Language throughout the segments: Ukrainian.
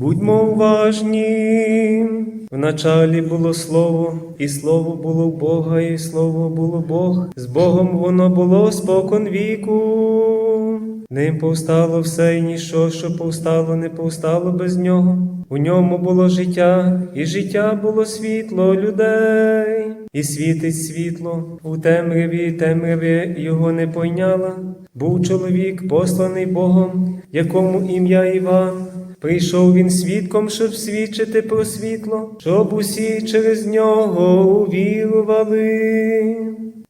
Будьмо уважні. В началі було слово, і слово було Бога, і слово було Бог. З Богом воно було спокон віку. Ним повстало все, і ніщо, що повстало, не повстало без нього. У ньому було життя, і життя було світло людей, і світить світло у темряві, темряві його не пойняла. Був чоловік, посланий Богом, якому ім'я Іван. Прийшов він свідком, щоб свідчити про світло, щоб усі через нього увірували.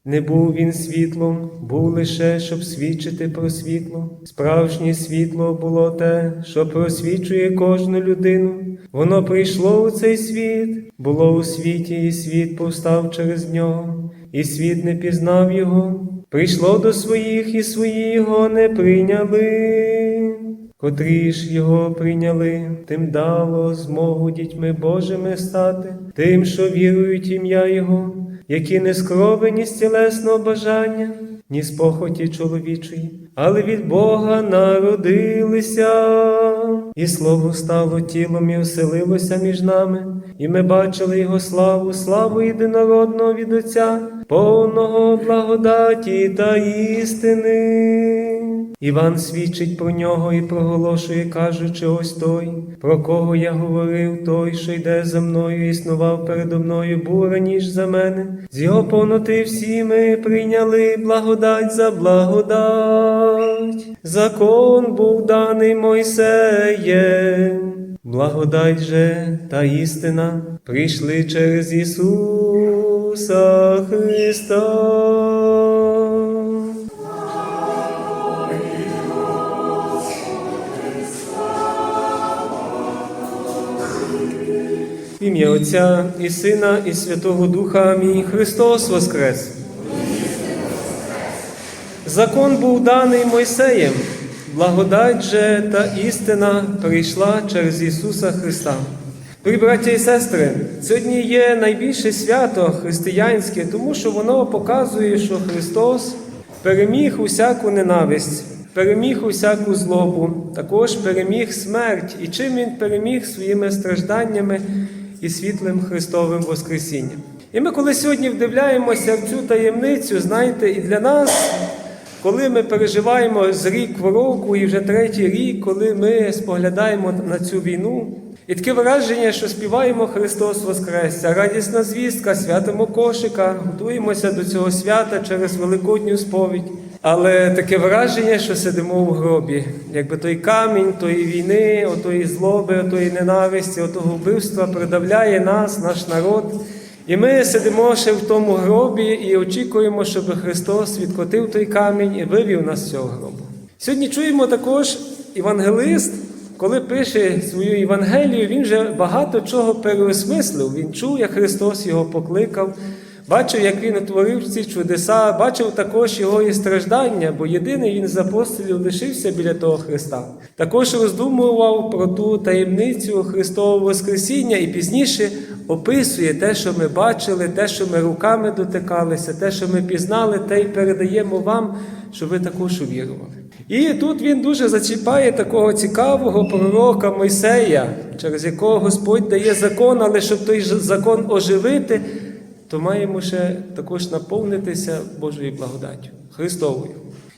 Не був він світлом, був лише, щоб свідчити про світло. Справжнє світло було те, що просвічує кожну людину. Воно прийшло у цей світ, було у світі, і світ повстав через нього, і світ не пізнав його. Прийшло до своїх, і свої його не прийняли. Котрі ж його прийняли, тим дало змогу дітьми Божими стати, тим, що вірують ім'я Його, які не скровені з тілесного бажання, ні з похоті чоловічої, але від Бога народилися, і слово стало тілом і оселилося між нами, і ми бачили Його славу, славу єдинородного від Отця, повного благодаті та істини. Іван свідчить про нього і проголошує, кажучи, ось той, про кого я говорив, той, що йде за мною, існував передо мною, був раніш за мене. З його повноти всі ми прийняли благодать за благодать. Закон був даний Мойсеєм. Благодать же та істина прийшли через Ісуса Христа. Ім'я Отця і Сина, і Святого Духа. Амінь. Христос Воскрес. Закон був даний Мойсеєм, благодать же та істина прийшла через Ісуса Христа. Дорогі браття і сестри, сьогодні є найбільше свято християнське, тому що воно показує, що Христос переміг усяку ненависть, переміг усяку злобу, також переміг смерть. І чим Він переміг своїми стражданнями і світлим Христовим Воскресінням. І ми, коли сьогодні вдивляємося в цю таємницю, знаєте, і для нас, коли ми переживаємо з рік в року, і вже третій рік, коли ми споглядаємо на цю війну, і таке враження, що співаємо Христос Воскрес, Ця радісна звістка, святимо кошика, готуємося до цього свята через Великодню сповідь. Але таке враження, що сидимо в гробі, якби той камінь тої війни, отої злоби, отої ненависті, отого вбивства придавляє нас, наш народ. І ми сидимо ще в тому гробі і очікуємо, щоб Христос відкотив той камінь і вивів нас з цього гробу. Сьогодні чуємо також євангелист, коли пише свою Євангелію, він вже багато чого переосмислив. Він чув, як Христос його покликав, бачив, як він утворив ці чудеса, бачив також його і страждання, бо єдиний він з апостолів лишився біля того Христа. Також роздумував про ту таємницю Христового Воскресіння і пізніше описує те, що ми бачили, те, що ми руками дотикалися, те, що ми пізнали, те й передаємо вам, щоб ви також увірували. І тут він дуже зачіпає такого цікавого пророка Мойсея, через якого Господь дає закон, але щоб той закон оживити, то маємо ще також наповнитися Божою благодаттю, Христовою.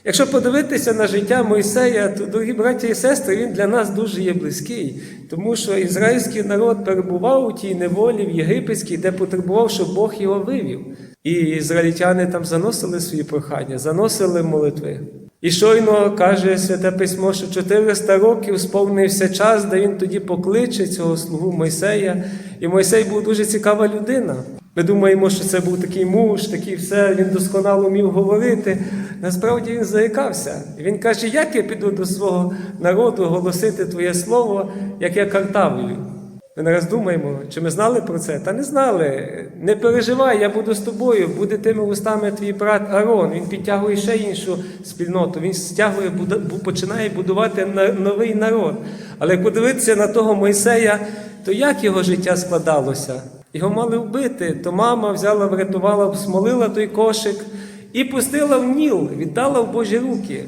Якщо подивитися на життя Мойсея, то, дорогі браті і сестри, він для нас дуже є близький, тому що ізраїльський народ перебував у тій неволі в єгипетській, де потребував, щоб Бог його вивів. І ізраїльтяни там заносили свої прохання, заносили молитви. І щойно каже Святе Письмо, що 400 років сповнився час, де він тоді покличе цього слугу Мойсея. І Мойсей був дуже цікава людина. Ми думаємо, що це був такий муж, такий все, він досконало вмів говорити. Насправді він заїкався. Він каже: як я піду до свого народу голосити Твоє слово, як я картавлю? Ми не раз думаємо, чи ми знали про це? Та не знали. Не переживай, я буду з тобою, буде тими устами твій брат Арон. Він підтягує ще іншу спільноту. Він стягує, починає будувати новий народ. Але подивитися на того Мойсея, то як його життя складалося? Його мали вбити, то мама взяла, врятувала, смолила той кошик і пустила в ніл, віддала в Божі руки.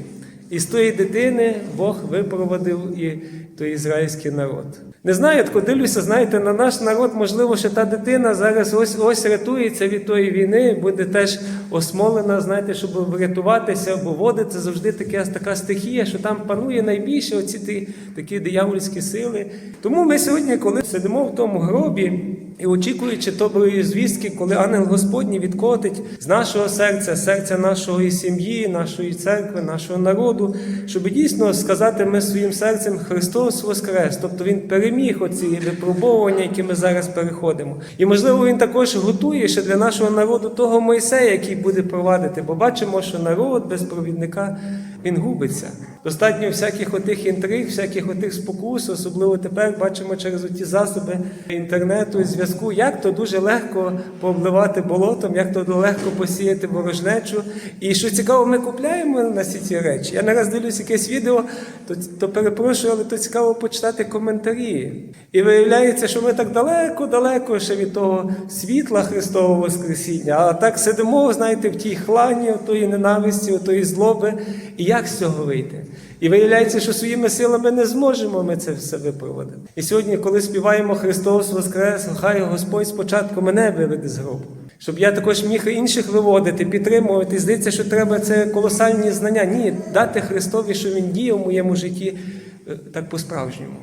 І з тої дитини Бог випроводив і той ізраїльський народ. Не знаю, от дивлюся, знаєте, на наш народ, можливо, що та дитина зараз ось ось рятується від тої війни, буде теж осмолена, знаєте, щоб врятуватися, бо води це завжди таке, така стихія, що там панує найбільше оці ті, такі диявольські сили. Тому ми сьогодні, коли сидимо в тому гробі, і очікуючи доброї звістки, коли ангел Господній відкотить з нашого серця, серця нашої сім'ї, нашої церкви, нашого народу, щоб дійсно сказати ми своїм серцем Христос Воскрес, тобто Він переміг оці випробовування, які ми зараз переходимо. І можливо Він також готує ще для нашого народу того Мойсея, який буде провадити, бо бачимо, що народ без провідника він губиться. Достатньо всяких отих інтриг, всяких отих спокус, особливо тепер бачимо через ті засоби інтернету і зв'язку, як то дуже легко пообливати болотом, як то легко посіяти ворожнечу. І що цікаво, ми купляємо на всі ці речі. Я не раз дивлюсь якесь відео, то, то перепрошую, але то цікаво почитати коментарі. І виявляється, що ми так далеко-далеко ще від того світла Христового Воскресіння, а так сидимо, знаєте, в тій хлані, тої ненависті, тої злоби. І як з цього вийти? І виявляється, що своїми силами не зможемо ми це все випроводити. І сьогодні, коли співаємо Христос Воскрес, хай Господь спочатку мене виведе з гробу. Щоб я також міг інших виводити, підтримувати. Здається, що треба це колосальні знання. Ні, дати Христові, що Він діє в моєму житті е, так по-справжньому.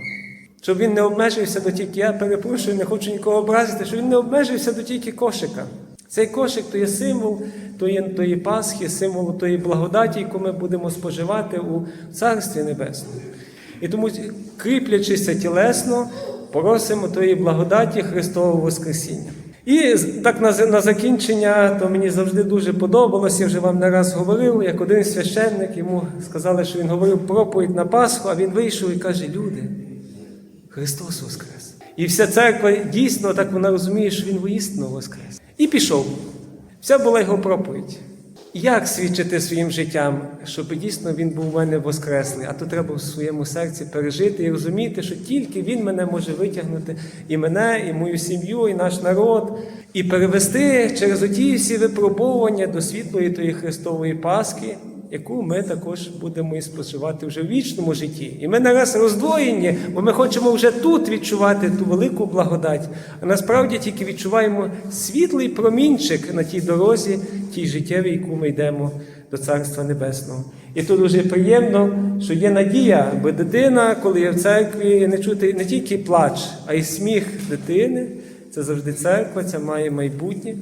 Щоб він не обмежився до тільки, я перепрошую, не хочу нікого образити, щоб він не обмежився до тільки кошика. Цей кошик то є символ тої, тої Пасхи, символ тої благодаті, яку ми будемо споживати у Царстві Небесному. І тому, кріплячися тілесно, просимо тої благодаті Христового Воскресіння. І так на, на закінчення, то мені завжди дуже подобалося, я вже вам не раз говорив, як один священник, йому сказали, що він говорив проповідь на Пасху, а він вийшов і каже: Люди, Христос Воскрес! І вся церква дійсно так вона розуміє, що Він воістину Воскрес. І пішов. Вся була його проповідь. Як свідчити своїм життям, щоб дійсно він був у мене воскреслий, а то треба в своєму серці пережити і розуміти, що тільки він мене може витягнути, і мене, і мою сім'ю, і наш народ, і перевести через оті всі випробовування до світлої тої Христової Пасхи, яку ми також будемо і споживати вже в вічному житті. І ми нараз роздвоєні, бо ми хочемо вже тут відчувати ту велику благодать, а насправді тільки відчуваємо світлий промінчик на тій дорозі, тій життєвій, яку ми йдемо до Царства Небесного. І тут дуже приємно, що є надія, бо дитина, коли є в церкві, не чути не тільки плач, а й сміх дитини. Це завжди церква, це має майбутнє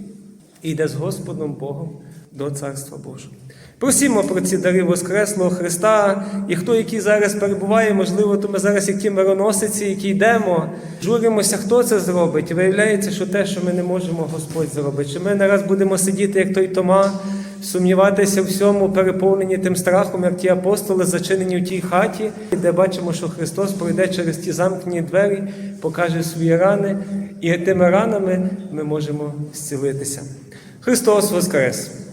і йде з Господом Богом до Царства Божого. Просімо про ці дари Воскреслого Христа, і хто який зараз перебуває, можливо, то ми зараз, як ті мироносиці, які йдемо, журимося, хто це зробить. Виявляється, що те, що ми не можемо, Господь зробить. Що ми не раз будемо сидіти, як той Тома, сумніватися в всьому, переповнені тим страхом, як ті апостоли, зачинені в тій хаті, де бачимо, що Христос пройде через ті замкнені двері, покаже свої рани, і тими ранами ми можемо зцілитися. Христос Воскрес!